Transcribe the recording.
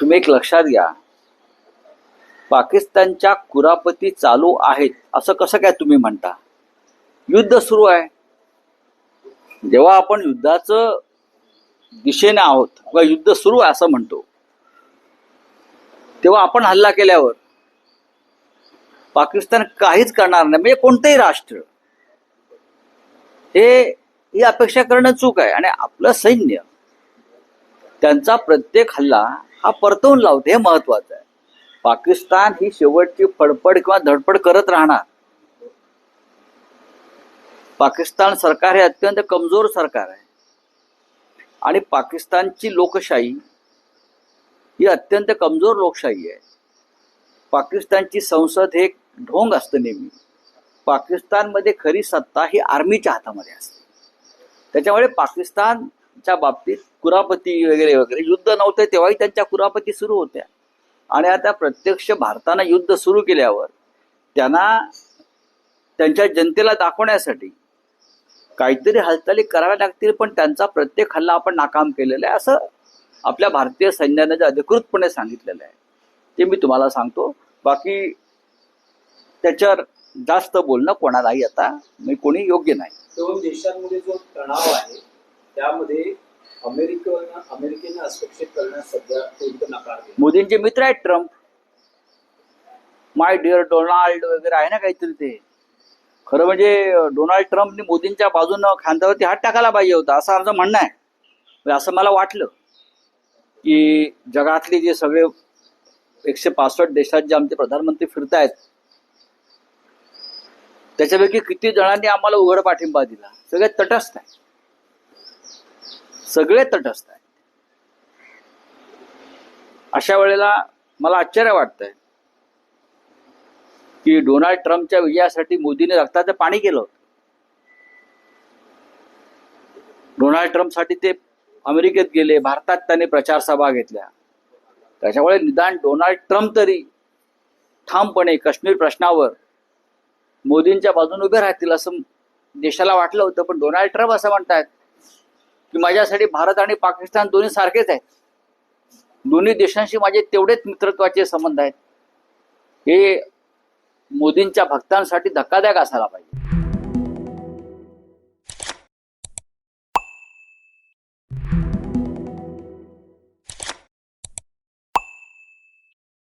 तुम्ही एक लक्षात घ्या. पाकिस्तानच्या कुरापती चालू आहेत असं कसं काय तुम्ही म्हणता? युद्ध सुरू आहे. जेव्हा आपण युद्धाचं दिशेने आहोत किंवा युद्ध सुरू आहे असं म्हणतो तेव्हा आपण हल्ला केल्यावर पाकिस्तान काहीच करणार नाही. म्हणजे कोणतंही राष्ट्र हे ही अपेक्षा करणं चूक आहे. आणि आपलं सैन्य त्यांचा प्रत्येक हल्ला हा परतवून लावते हे महत्वाचं आहे. पाकिस्तान ही शेवटची फडफड किंवा धडपड करत राहणार. पाकिस्तान सरकार हे अत्यंत कमजोर सरकार आहे. आणि पाकिस्तानची लोकशाही ही अत्यंत कमजोर लोकशाही आहे. पाकिस्तानची संसद हे ढोंग असतं नेहमी. पाकिस्तानमध्ये खरी सत्ता ही आर्मीच्या हातामध्ये असते. त्याच्यामुळे पाकिस्तानच्या बाबतीत कुरापती वगैरे वगैरे युद्ध नव्हते तेव्हाही त्यांच्या कुरापती सुरू होत्या. आणि आता प्रत्यक्ष भारतानं युद्ध सुरू केल्यावर त्यांना त्यांच्या जनतेला दाखवण्यासाठी काहीतरी हालचाली कराव्या लागतील पण त्यांचा प्रत्येक हल्ला आपण नाकाम केलेला आहे असं आपल्या भारतीय सैन्यानं जे अधिकृतपणे सांगितलेलं आहे. ते मी तुम्हाला सांगतो. बाकी त्याच्यावर जास्त बोलणं कोणालाही आता मी कोणी योग्य नाही. दोन देशांमध्ये जो तणाव आहे त्यामध्ये अमेरिकेनं अमेरिकेनं हस्तक्षेप करण्यास सध्या कोणतं नकार मोदींचे मित्र आहेत ट्रम्प. माय डिअर डोनाल्ड वगैरे आहे ना काहीतरी ते. खरं म्हणजे डोनाल्ड ट्रम्पनी मोदींच्या बाजूनं खांद्यावरती हात टाकायला पाहिजे होता असं आमचं म्हणणं आहे. म्हणजे असं मला वाटलं की जगातले जे सगळे एकशे पासष्ट देशात जे आमचे प्रधानमंत्री फिरतायत त्याच्यापैकी किती जणांनी आम्हाला उघड पाठिंबा दिला? सगळे तटस्थ आहे सगळे तटस्थ आहेत. अशा वेळेला मला आश्चर्य वाटतंय की डोनाल्ड ट्रम्पच्या विजयासाठी मोदीने रक्ताचं पाणी केलं होतं. डोनाल्ड ट्रम्पसाठी ते अमेरिकेत गेले भारतात त्यांनी प्रचार सभा घेतल्या. त्याच्यामुळे निदान डोनाल्ड ट्रम्प तरी ठामपणे काश्मीर प्रश्नावर मोदींच्या बाजूने उभे राहतील असं देशाला वाटलं होतं पण डोनाल्ड ट्रम्प असं म्हणतायत माझ्यासाठी भारत आणि पाकिस्तान दोन्ही सारखेच आहेत. दोन्ही देशांशी माझे तेवढेच मित्रत्वाचे संबंध आहेत. हे मोदींच्या भक्तांसाठी धक्कादायक असायला पाहिजे.